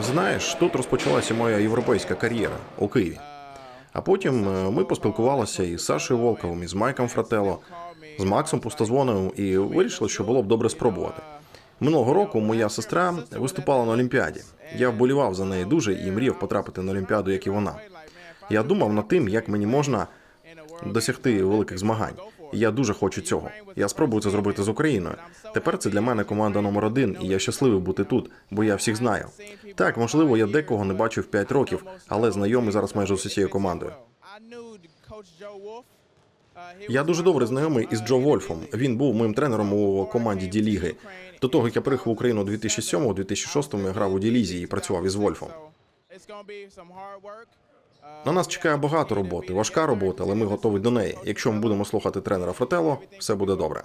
Знаєш, тут розпочалася моя європейська кар'єра у Києві. А потім е, ми поспілкувалися із Сашою Волковим, із Майком Фрателло, з Максом Пустозвоновим і вирішили, що було б добре спробувати. Минулого року моя сестра виступала на Олімпіаді. Я вболівав за неї дуже і мріяв потрапити на Олімпіаду, як і вона. Я думав над тим, як мені можна досягти великих змагань. Я дуже хочу цього. Я спробую це зробити з Україною. Тепер це для мене команда номер один, і я щасливий бути тут, бо я всіх знаю. Так, можливо, я декого не бачив 5 років, але знайомий зараз майже з усією командою. Я дуже добре знайомий із Джо Вольфом. Він був моїм тренером у команді Ді Ліги. До того як я приїхав в Україну у 2007-2006 я грав у Ді Лізі і працював із Вольфом. На нас чекає багато роботи, важка робота, але ми готові до неї. Якщо ми будемо слухати тренера Фротело, все буде добре.